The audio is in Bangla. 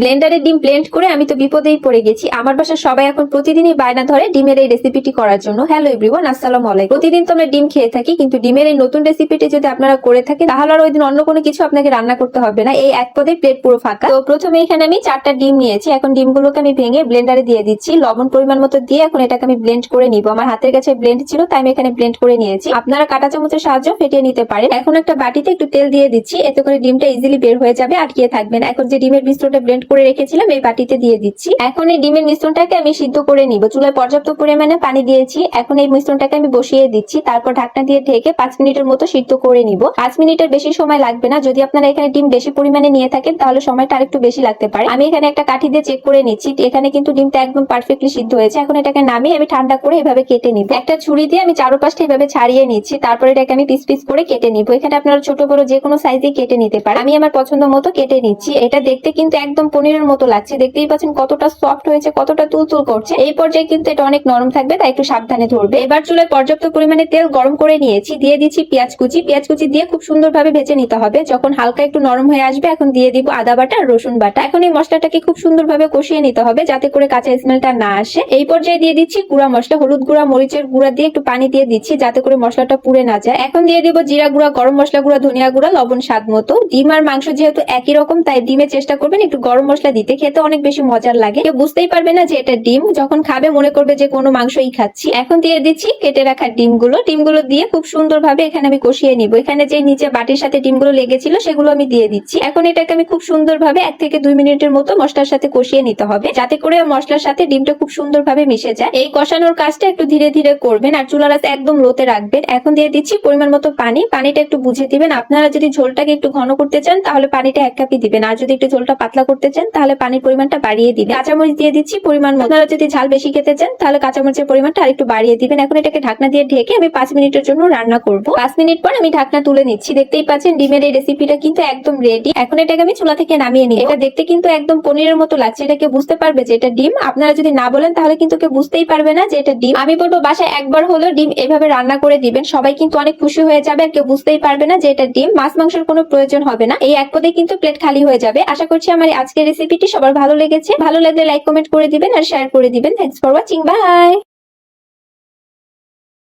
ব্লেন্ডারে ডিম ব্লেন্ড করে আমি তো বিপদেই পড়ে গেছি। আমার বাসার সবাই এখন প্রতিদিনই বায়না ধরে ডিমের এই রেসিপিটি করার জন্য। হ্যালো এভরিওয়ান, আসসালামু আলাইকুম। প্রতিদিন তো আমরা ডিম খেয়ে থাকি, কিন্তু ডিমের এই নতুন রেসিপিটি যদি আপনারা করে থাকেন, তাহলে আর ওই দিন অন্য কোনো কিছু আপনাকে রান্না করতে হবে না। এই এক পদে প্লেট পুরো ফাঁকা। তো প্রথমে এখানে আমি চারটা ডিম নিয়েছি। এখন ডিমগুলোকে আমি ভেঙে ব্লেন্ডারে দিয়ে দিচ্ছি। লবণ পরিমাণ মতো দিয়ে এখন এটাকে আমি ব্লেন্ড করে নিব। আমার হাতের কাছে ব্লেন্ড ছিল, তাই আমি এখানে ব্লেন্ড করে নিয়েছি। আপনারা কাটা চামচের সাহায্য ফেটিয়ে নিতে পারেন। এখন একটা বাটিতে একটু তেল দিয়ে দিচ্ছি। এতে করে ডিমটা ইজিলি বের হয়ে যাবে, আটকিয়ে থাকবে না। এখন যে ডিমের মিশ্রণটা ব্লেন্ড করে রেখেছিলাম, এই বাটিতে দিয়ে দিচ্ছি। এখন এই ডিমের মিশ্রণটাকে আমি সিদ্ধ করে নিব। চুলায় পর্যাপ্ত পরিমাণে পানি দিয়েছি। এখন এই মিশ্রণটাকে আমি বসিয়ে দিচ্ছি। তারপর ঢাকনা দিয়ে ঢেকে পাঁচ মিনিটের মতো সিদ্ধ করে নিব। পাঁচ মিনিটের বেশি সময় লাগবে না। যদি আপনারা এখানে ডিম বেশি পরিমাণে নিয়ে থাকেন, তাহলে সময়টা আরেকটু বেশি লাগতে পারে। আমি এখানে একটা কাঠি দিয়ে চেক করে নিচ্ছি। এখানে কিন্তু ডিমটা একদম পারফেক্টলি সিদ্ধ হয়েছে। এখন এটাকে নামিয়ে আমি ঠান্ডা করে এভাবে কেটে নিব। একটা ছুরি দিয়ে আমি চারোপাশটা এভাবে ছাড়িয়ে নিচ্ছি। তারপরে এটাকে আমি পিস পিস করে কেটে নিব। এখানে আপনারা ছোট বড় যে কোনো সাইজে কেটে নিতে পারেন। আমি আমার পছন্দ মতো কেটে নিচ্ছি। এটা দেখতে কিন্তু একদম পনিরের মতো লাগছে। দেখতেই পাচ্ছেন কতটা সফট হয়েছে, কতটা তুলতুল করছে। এই পর্যায়ে কিন্তু এটা অনেক নরম থাকবে, তাই একটু সাবধানে ধরবে। এবার চুলায় পর্যাপ্ত পরিমাণে তেল গরম করে নিয়েছি, দিয়ে দিচ্ছি পেঁয়াজ কুচি। পেঁয়াজ কুচি দিয়ে খুব সুন্দরভাবে ভেজে নিতে হবে। যখন হালকা একটু নরম হয়ে আসবে, এখন দিয়ে দিব আদা বাটা আর রসুন বাটা। এখন এই মশলাটাকে খুব সুন্দরভাবে কষিয়ে নিতে হবে, যাতে করে কাঁচা স্মেলটা না আসে। এই পর্যায়ে দিয়ে দিচ্ছি গুঁড়া মশলা, হলুদ গুঁড়া, মরিচের গুঁড়া দিয়ে একটু পানি দিয়ে দিচ্ছি, যাতে করে মশলাটা পুড়ে না যায়। এখন দিয়ে দিব জিরা গুঁড়া, গরম মশলা গুঁড়া, ধনিয়া গুঁড়া, লবণ স্বাদ মতো। ডিম আর মাংস যেহেতু একই রকম, তাই ডিমের চেষ্টা করবেন একটু গরম মশলা দিতে খেতে অনেক বেশি মজার লাগে। কেউ বুঝতেই পারবে না যে এটা ডিম। যখন খাবে, মনে করবে যে কোনো মাংসই খাচ্ছি। এখন দিয়ে দিচ্ছি কেটে রাখা ডিমগুলো। ডিমগুলো দিয়ে খুব সুন্দরভাবে এখানে আমি কষিয়ে নিব। এখানে যে নিচে বাটির সাথে ডিমগুলো লেগেছিল, সেগুলো আমি দিয়ে দিচ্ছি। এখন এটাকে আমি খুব সুন্দরভাবে এক থেকে দুই মিনিটের মতো মশলার সাথে কষিয়ে নিতে হবে। যাতে করে মশলার সাথে ডিমটা খুব সুন্দরভাবে মিশে যায়। এই কষানোর কাজটা একটু ধীরে ধীরে করবেন আর চুলার আঁচ একদম লোতে রাখবেন। এখন দিয়ে দিচ্ছি পরিমাণ মতো পানি। পানিটা একটু বুঝে দিবেন। আপনারা যদি ঝোলটাকে একটু ঘন করতে চান, তাহলে পানিটা এক কাপই দিবেন। আর যদি একটু ঝোলটা পাতলা করতে চান তাহলে পানির পরিমাণটা বাড়িয়ে দিবেন। কাঁচামরিচ দিয়ে দিচ্ছি, পরিমাণ মতো। আপনারা যদি ঝাল বেশি খেতে চান তাহলে কাঁচামরিচের পরিমাণটা আরেকটু বাড়িয়ে দিবেন। এখন এটাকে ঢাকনা দিয়ে ঢেকে আমি পাঁচ মিনিটের জন্য রান্না করব। পাঁচ মিনিট পর আমি ঢাকনা তুলে নিচ্ছি। দেখতেই পাচ্ছেন, ডিমের এই রেসিপিটা কিন্তু একদম রেডি এখন এটাকে আমি চুলা থেকে নামিয়ে নিই এটা দেখতে কিন্তু একদম পনিরের মতো লাগছে। এটা কেউ বুঝতে পারবে যে এটা ডিম। আপনারা যদি না বলেন, তাহলে কিন্তু কেউ বুঝতেই পারবে না যে এটা ডিম। আমি বলব, বাসায় একবার হলেও ডিম এভাবে রান্না করে দিবেন। সবাই কিন্তু অনেক খুশি হয়ে যাবে আর কেউ বুঝতেই পারবে না যে এটা ডিম। মাছ, মাংসের কোনো প্রয়োজন হবে না। এই এক পদে কিন্তু প্লেট খালি হয়ে যাবে। আশা করছি আমার এই আজকের রেসিপিটি সবার ভালো লেগেছে। ভালো লাগলে লাইক কমেন্ট করে দিবেন আর শেয়ার করে দিবেন। Thanks for watching by